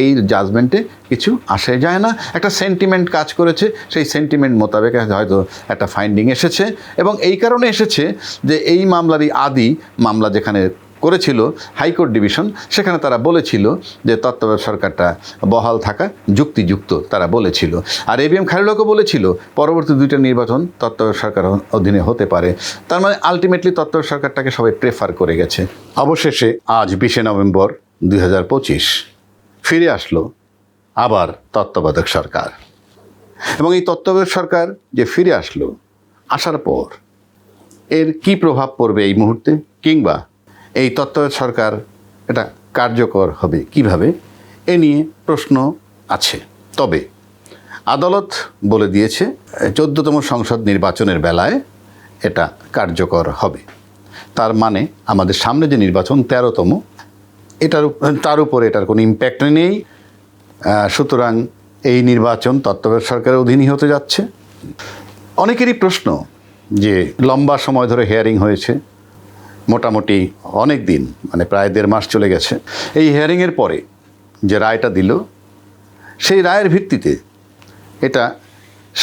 এই জাজমেন্টে কিছু আসে যায় না। একটা সেন্টিমেন্ট কাজ করেছে, সেই সেন্টিমেন্ট মোতাবেক হয়তো একটা ফাইন্ডিং এসেছে এবং এই কারণে এসেছে যে এই মামলারই আদি মামলা যেখানে করেছিল হাইকোর্ট ডিভিশন সেখানে তারা বলেছিল যে তত্ত্বাবধায়ক সরকারটা বহাল থাকা যুক্তিযুক্ত তারা বলেছিল। আর এবিএম খায়রুলকে বলেছিল, পরবর্তী দুইটা নির্বাচন তত্ত্বাবধায়ক সরকার অধীনে হতে পারে। তার মানে আলটিমেটলি তত্ত্বাবধায়ক সরকারটাকে সবাই প্রেফার করে গেছে। অবশেষে আজ বিশে নভেম্বর দুই হাজার পঁচিশ। ফিরে আসলো আবার তত্ত্বাবধায়ক সরকার। এবং এই তত্ত্বাবধায়ক সরকার যে ফিরে আসলো, আসার পর এর কি প্রভাব পড়বে এই মুহূর্তে? কিংবা এই তত্ত্বাবধায়ক সরকার এটা কার্যকর হবে কীভাবে? এ নিয়ে প্রশ্ন আছে। তবে আদালত বলে দিয়েছে, চোদ্দতম সংসদ নির্বাচনের বেলায় এটা কার্যকর হবে। তার মানে আমাদের সামনে যে নির্বাচন, তেরোতম এটার তার উপরে এটার কোনো ইম্প্যাক্ট নেই। সুতরাং এই নির্বাচন তত্ত্বাবধায়ক সরকারের অধীনই হতে যাচ্ছে। অনেকেরই প্রশ্ন যে লম্বা সময় ধরে হেয়ারিং হয়েছে, মোটামুটি অনেক দিন মানে প্রায় দেড় মাস চলে গেছে। এই হিয়ারিংয়ের পরে যে রায়টা দিল, সেই রায়ের ভিত্তিতে এটা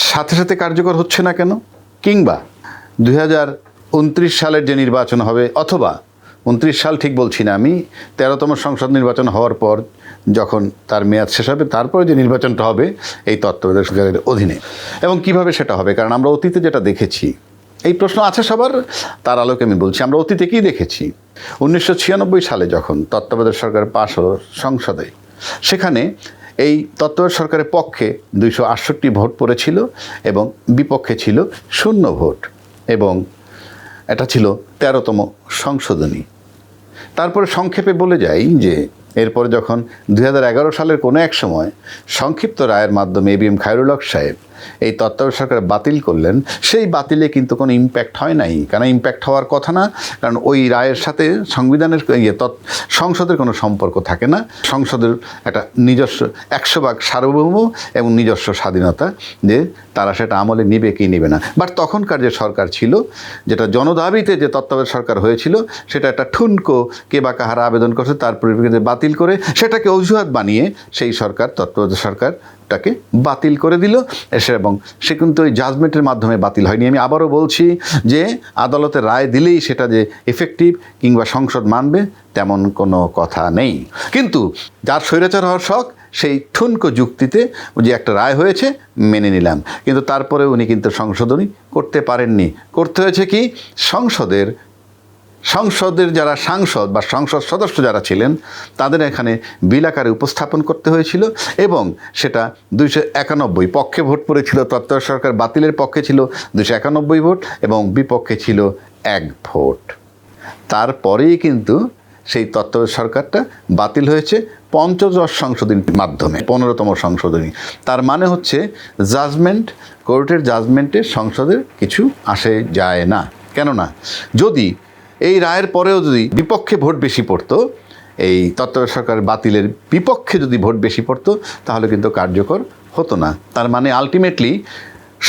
সাথে সাথে কার্যকর হচ্ছে না কেন? কিংবা দু হাজার উনত্রিশ সালের যে নির্বাচন হবে, অথবা উনত্রিশ সাল ঠিক বলছি না আমি, তেরোতম সংসদ নির্বাচন হওয়ার পর যখন তার মেয়াদ শেষ হবে, তারপরে যে নির্বাচনটা হবে, এই তত্ত্বাবধায়ক সরকারের অধীনে। এবং কীভাবে সেটা হবে? কারণ আমরা অতীতে যেটা দেখেছি, এই প্রশ্ন আছে সবার, তার আলোকে আমি বলছি, আমরা অতীতে কী দেখেছি? উনিশশো ছিয়ানব্বই সালে যখন তত্ত্বাবধায়ক সরকার পাশ হলো সংসদে, সেখানে এই তত্ত্বাবধায়ক সরকারের পক্ষে দুইশো আটষট্টি ভোট পড়েছিল এবং বিপক্ষে ছিল শূন্য ভোট এবং এটা ছিল তেরোতম সংশোধনী। তারপরে সংক্ষেপে বলে যাই যে, এরপর যখন দু হাজার এগারো সালের কোনো এক সময় সংক্ষিপ্ত রায়ের মাধ্যমে A B M Khairul Haque সাহেব এই তত্ত্বাবধায়ক সরকার বাতিল করলেন, সেই বাতিলে কিন্তু কোনো ইম্প্যাক্ট হয় নাই। কারণ ইম্প্যাক্ট হওয়ার কথা না? কারণ ওই রায়ের সাথে সংবিধানের ইয়ে সংসদের কোনো সম্পর্ক থাকে না। সংসদের একটা নিজস্ব একশো ভাগ সার্বভৌম এবং নিজস্ব স্বাধীনতা যে তারা সেটা আমলে নিবে কি নেবে না। বাট তখনকার যে সরকার ছিল, যেটা জনদাবিতে যে তত্ত্বাবধায়ক সরকার হয়েছিল, সেটা একটা ঠুনকো কে বা কাহারা আবেদন করছে তার পরিপ্রেক্ষিতে বাতিল করে সেটাকে অজুহাত বানিয়ে সেই সরকার তত্ত্বাবধায়ক সরকারটাকে বাতিল করে দিল। এসে এবং সে কিন্তু ওই জাজমেন্টের মাধ্যমে বাতিল হয়নি। আমি আবারও বলছি যে আদালতের রায় দিলেই সেটা যে এফেক্টিভ কিংবা সংসদ মানবে, তেমন কোনো কথা নেই। কিন্তু যার স্বৈরাচার হওয়ার শখ, সেই ঠুনকো যুক্তিতে যে একটা রায় হয়েছে, মেনে নিলাম। কিন্তু তারপরে উনি কিন্তু সংশোধনী করতে পারেননি। করতে হয়েছে কি? সংসদের সংসদের যারা সাংসদ বা সংসদ সদস্য যারা ছিলেন, তাদের এখানে বিল আকারে উপস্থাপন করতে হয়েছিল এবং সেটা দুইশো একানব্বই পক্ষে ভোট পড়েছিল, তত্ত্বাবধায়ক সরকার বাতিলের পক্ষে ছিল দুইশো একানব্বই ভোট এবং বিপক্ষে ছিল এক ভোট। তারপরেই কিন্তু সেই তত্ত্বাবধায়ক সরকারটা বাতিল হয়েছে পঞ্চদশ সংশোধনীর মাধ্যমে, পনেরোতম সংশোধনী। তার মানে হচ্ছে জাজমেন্ট, কোর্টের জাজমেন্টে সংসদের কিছু আসে যায় না। কেননা, যদি এই রায়ের পরেও যদি বিপক্ষে ভোট বেশি পড়তো, এই তত্ত্বাবধায়ক সরকার বাতিলের বিপক্ষে যদি ভোট বেশি পড়তো, তাহলে কিন্তু কার্যকর হতো না। তার মানে আলটিমেটলি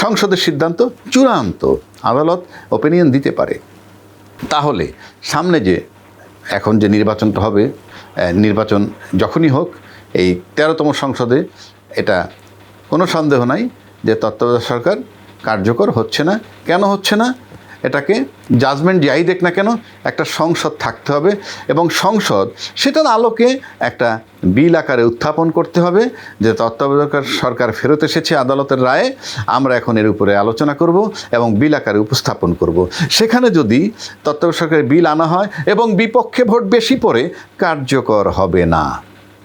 সংসদের সিদ্ধান্ত চূড়ান্ত। আদালত ওপিনিয়ন দিতে পারে। তাহলে সামনে যে এখন যে নির্বাচনটা হবে নির্বাচন যখনই হোক, এই তেরোতম সংসদে এটা কোনো সন্দেহ নাই যে তত্ত্বাবধায়ক সরকার কার্যকর হচ্ছে না। কেন হচ্ছে না? এটাকে জাজমেন্ট যাই দেখ না কেন, একটা সংসদ থাকতে হবে এবং সংসদ সেটার আলোকে একটা বিল আকারে উত্থাপন করতে হবে যে তত্ত্বাবধায়ক সরকার ফেরত এসেছে আদালতের রায়ে, আমরা এখন এর উপরে আলোচনা করব এবং বিল আকারে উপস্থাপন করব। সেখানে যদি তত্ত্বাবধায়ক সরকারের বিল আনা হয় এবং বিপক্ষে ভোট বেশি পড়ে, কার্যকর হবে না।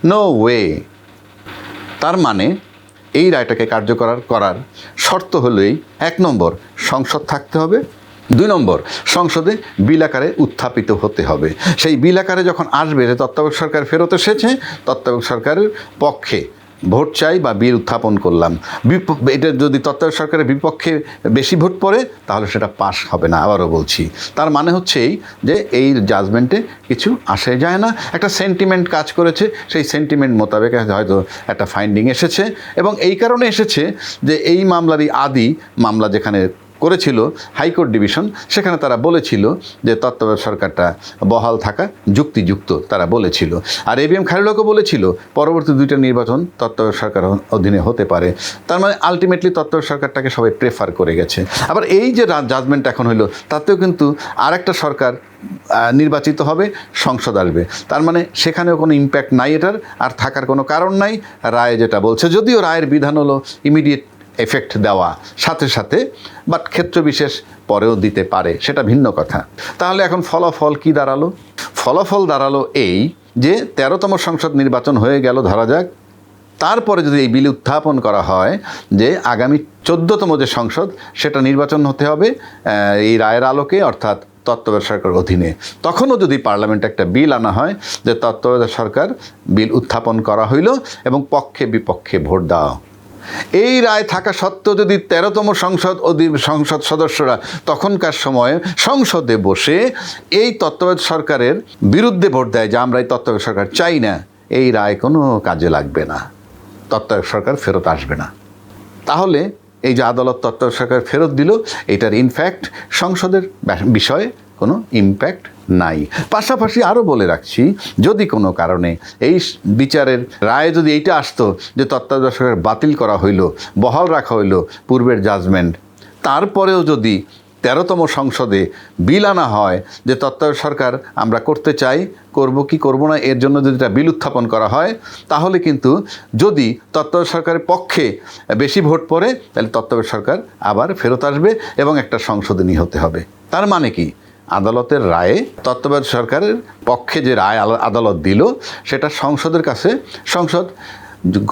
নো ওয়ে তার মানে এই রায়টাকে কার্যকর করার শর্ত হলেই এক নম্বর, সংসদ থাকতে হবে। দুই নম্বর, সংসদে বিল আকারে উত্থাপিত হতে হবে। সেই বিল আকারে যখন আসবে যে তত্ত্বাবধায়ক সরকার ফেরত এসেছে, তত্ত্বাবধায়ক সরকারের পক্ষে ভোট চাই বা বিল উত্থাপন করলাম। এটা যদি তত্ত্বাবধায়ক সরকারের বিপক্ষে বেশি ভোট পড়ে, তাহলে সেটা পাস হবে না, আবারও বলছি। তার মানে হচ্ছে এই যে, এই জাজমেন্টে কিছু আসে যায় না। একটা সেন্টিমেন্ট কাজ করেছে, সেই সেন্টিমেন্ট মোতাবেক হয়তো একটা ফাইন্ডিং এসেছে। এবং এই কারণে এসেছে যে, এই মামলারই আদি মামলা যেখানে করেছিল হাইকোর্ট ডিভিশন, সেখানে তারা বলেছিল যে তত্ত্বাবধায়ক সরকারটা বহাল থাকা যুক্তিযুক্ত তারা বলেছিল। আর এবিএম খালিলকও বলেছিল, পরবর্তী দুইটা নির্বাচন তত্ত্বাবধায়ক সরকার অধীনে হতে পারে। তার মানে আলটিমেটলি তত্ত্বাবধায়ক সরকারটাকে সবাই প্রেফার করে গেছে। আবার এই যে জাজমেন্ট এখন হইল তাতেও কিন্তু আরেকটা সরকার নির্বাচিত হবে, সংসদ আসবে। তার মানে সেখানেও কোনো ইম্প্যাক্ট নাই এটার, আর থাকার কোনো কারণ নাই। রায় যেটা বলছে, যদিও রায়ের বিধান হলো ইমিডিয়েট এফেক্ট দেওয়া সাথে সাথে বাট ক্ষেত্র বিশেষ পরেও দিতে পারে, সেটা ভিন্ন কথা। তাহলে এখন ফলাফল কি দাঁড়াল? ফলাফল দাঁড়াল এই যে তেরোতম সংসদ নির্বাচন হয়ে গেল, ধরা যাক। তারপরে যদি এই বিল উত্থাপন করা হয় যে আগামী চোদ্দতম যে সংসদ, সেটা নির্বাচন হতে হবে এই রায়ের আলোকে, অর্থাৎ তত্ত্বাবধায়ক সরকার অধীনে। তখনও যদি পার্লামেন্টে একটা বিল আনা হয়, যে তত্ত্বাবধায়ক সরকার বিল উত্থাপন করা হইল এবং পক্ষে বিপক্ষে ভোট দেওয়া এই রায় থাকা সত্ত্বেও যদি তেরোতম সংসদ অধি- সংসদ সদস্যরা তখনকার সময়ে সংসদে বসে এই তত্ত্বাবধায়ক সরকারের বিরুদ্ধে ভোট দেয়, যে আমরা এই তত্ত্বাবধায়ক সরকার চাই না, এই রায় কোনো কাজে লাগবে না। তত্ত্বাবধায়ক সরকার ফেরত আসবে না। তাহলে এই যে আদালত তত্ত্বাবধায়ক সরকার ফেরত দিল, এটার ইনফ্যাক্ট সংসদের বিষয়ে কোনো ইম্প্যাক্ট নাই। পাশাপাশি আরও বলে রাখছি, যদি কোনো কারণে এই বিচারের রায়ে যদি এইটা আসতো যে তত্ত্বাবধায়ক বাতিল করা হইল, বহাল রাখা হইল পূর্বের জাজমেন্ট তারপরেও যদি তেরোতম সংসদে বিল আনা হয় যে তত্ত্বাবধায়ক সরকার আমরা করতে চাই, করব কি করব না, এর জন্য যদি এটা বিল উত্থাপন করা হয়, তাহলে কিন্তু যদি তত্ত্বাবধায়ক সরকারের পক্ষে বেশি ভোট পড়ে, তাহলে তত্ত্বাবধায়ক সরকার আবার ফেরত আসবে এবং একটা সংশোধনী হতে হবে। তার মানে কি? আদালতের রায়ে, তত্ত্বাবধায়ক সরকারের পক্ষে যে রায় আদালত দিল, সেটা সংসদের কাছে, সংসদ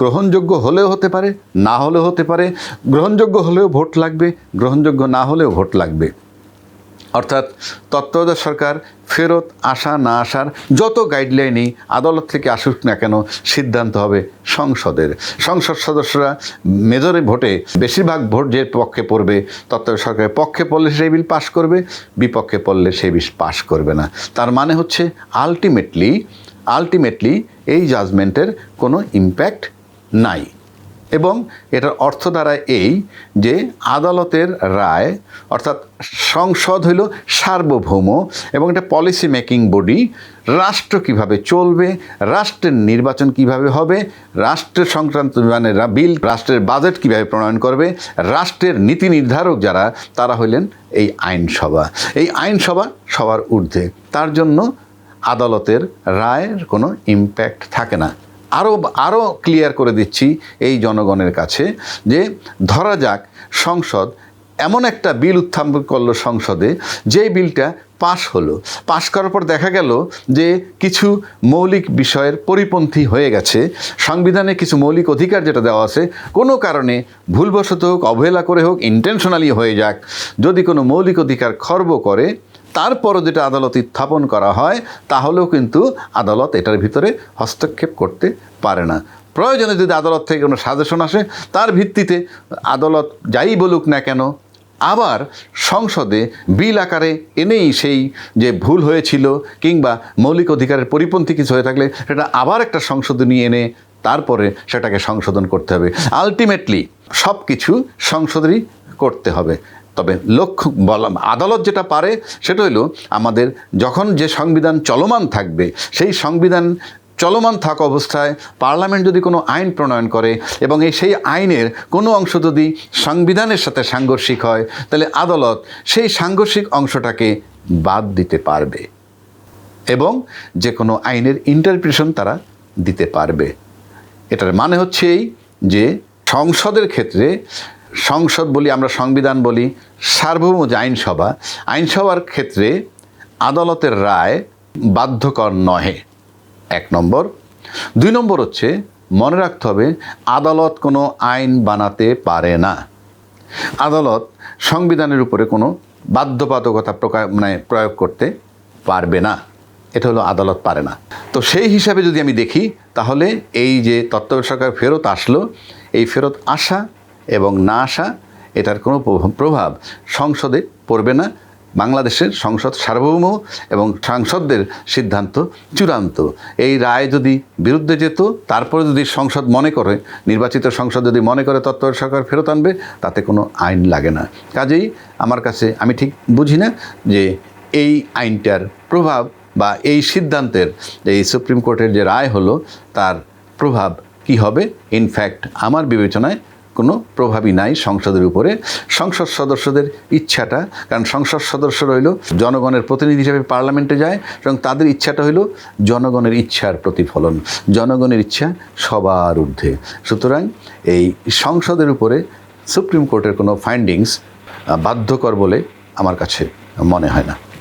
গ্রহণযোগ্য হলেও হতে পারে, না হলেও হতে পারে, গ্রহণযোগ্য হলেও ভোট লাগবে, গ্রহণযোগ্য না হলেও ভোট লাগবে। অর্থাৎ তত্ত্বাবধায়ক সরকার ফেরত আসা না আসার যত গাইডলাইনই আদালত থেকে আসুক না কেন সিদ্ধান্ত হবে সংসদের। সংসদ সদস্যরা মেজরে ভোটে বেশিরভাগ ভোট যে পক্ষে পড়বে, তত্ত্বাবধায়ক সরকারের পক্ষে পড়লে সেই বিল পাশ করবে, বিপক্ষে পড়লে সেই বিল পাশ করবে না। তার মানে হচ্ছে আলটিমেটলি আলটিমেটলি এই জাজমেন্টের কোনো ইম্প্যাক্ট নাই। এবং এটার অর্থ দাঁড়ায় এই যে আদালতের রায়, অর্থাৎ সংসদ হইল সার্বভৌম এবং এটা পলিসি মেকিং বডি রাষ্ট্র কীভাবে চলবে, রাষ্ট্রের নির্বাচন কীভাবে হবে, রাষ্ট্রের সংক্রান্ত মানে বিল, রাষ্ট্রের বাজেট কীভাবে প্রণয়ন করবে, রাষ্ট্রের নীতি নির্ধারক যারা, তারা হইলেন এই আইনসভা। এই আইনসভা সবার ঊর্ধ্বে। তার জন্য আদালতের রায়ের কোনো ইম্প্যাক্ট থাকে না। আরও আরও ক্লিয়ার করে দিচ্ছি এই জনগণের কাছে যে ধরা যাক সংসদ এমন একটা বিল উত্থাপন করল সংসদে যে বিলটা পাশ হলো। পাশ করার পর দেখা গেল যে কিছু মৌলিক বিষয়ের পরিপন্থী হয়ে গেছে। সংবিধানে কিছু মৌলিক অধিকার যেটা দেওয়া আছে, কোনো কারণে ভুলবশত হোক, অবহেলা করে হোক ইন্টেনশনালি হয়ে যাক, যদি কোনো মৌলিক অধিকার খর্ব করে তারপরও যেটা আদালত স্থাপন করা হয়, তাহলেও কিন্তু আদালত এটার ভিতরে হস্তক্ষেপ করতে পারে না। প্রয়োজনে যদি আদালত থেকে কোনো সাজেশন আসে, তার ভিত্তিতে আদালত যাই বলুক না কেন, আবার সংসদে বিল আকারে এনেই সেই যে ভুল হয়েছিল কিংবা মৌলিক অধিকারের পরিপন্থী কিছু হয়ে থাকলে সেটা আবার একটা সংশোধনী এনে তারপরে সেটাকে সংশোধন করতে হবে। আলটিমেটলি সব কিছু সংশোধনই করতে হবে। তবে লক্ষ্য বলা আদালত যেটা পারে সেটা হলো আমাদের যখন যে সংবিধান চলমান থাকবে, সেই সংবিধান চলমান থাকা অবস্থায় পার্লামেন্ট যদি কোনো আইন প্রণয়ন করে এবং এই সেই আইনের কোনো অংশ যদি সংবিধানের সাথে সাংঘর্ষিক হয়, তাহলে আদালত সেই সাংঘর্ষিক অংশটাকে বাদ দিতে পারবে এবং যে কোনো আইনের ইন্টারপ্রিটেশন তারা দিতে পারবে। এটার মানে হচ্ছে এই যে সংসদের ক্ষেত্রে সংসদ বলি, আমরা সংবিধান বলি, সার্বভৌম যে আইনসভা, আইনসভার ক্ষেত্রে আদালতের রায় বাধ্যকর নহে। এক নম্বর। দুই নম্বর হচ্ছে, মনে রাখতে হবে, আদালত কোনো আইন বানাতে পারে না। আদালত সংবিধানের উপরে কোনো বাধ্যবাধকতা প্রকার মানে প্রয়োগ করতে পারবে না। এটা হলো আদালত পারে না। তো সেই হিসাবে যদি আমি দেখি, তাহলে এই যে তত্ত্বাবধায়ক সরকার ফেরত আসলো, এই ফেরত আসা এবং না আসা এটার কোনো প্রভাব- সংসদে পড়বে না। বাংলাদেশের সংসদ সার্বভৌম এবং সাংসদদের সিদ্ধান্ত চূড়ান্ত। এই রায় যদি বিরুদ্ধে যেত, তারপরে যদি সংসদ মনে করে, নির্বাচিত সংসদ যদি মনে করে তত্ত্বাবধায়ক সরকার ফেরত আনবে, তাতে কোনো আইন লাগে না। কাজেই আমার কাছে, আমি ঠিক বুঝি না যে এই আইনটার প্রভাব বা এই সিদ্ধান্তের এই সুপ্রিম কোর্টের যে রায় হলো, তার প্রভাব কি হবে? ইনফ্যাক্ট আমার বিবেচনায় কোনো প্রভাবই নাই সংসদের উপরে। সংসদ সদস্যদের ইচ্ছাটা, কারণ সংসদ সদস্য রইল জনগণের প্রতিনিধি হিসেবে পার্লামেন্টে যায়, এবং তাদের ইচ্ছাটা হইল জনগণের ইচ্ছার প্রতিফলন, জনগণের ইচ্ছা সবার ঊর্ধ্বে। সুতরাং এই সংসদের উপরে সুপ্রিম কোর্টের কোনো ফাইন্ডিংস বাধ্যকর বলে আমার কাছে মনে হয় না।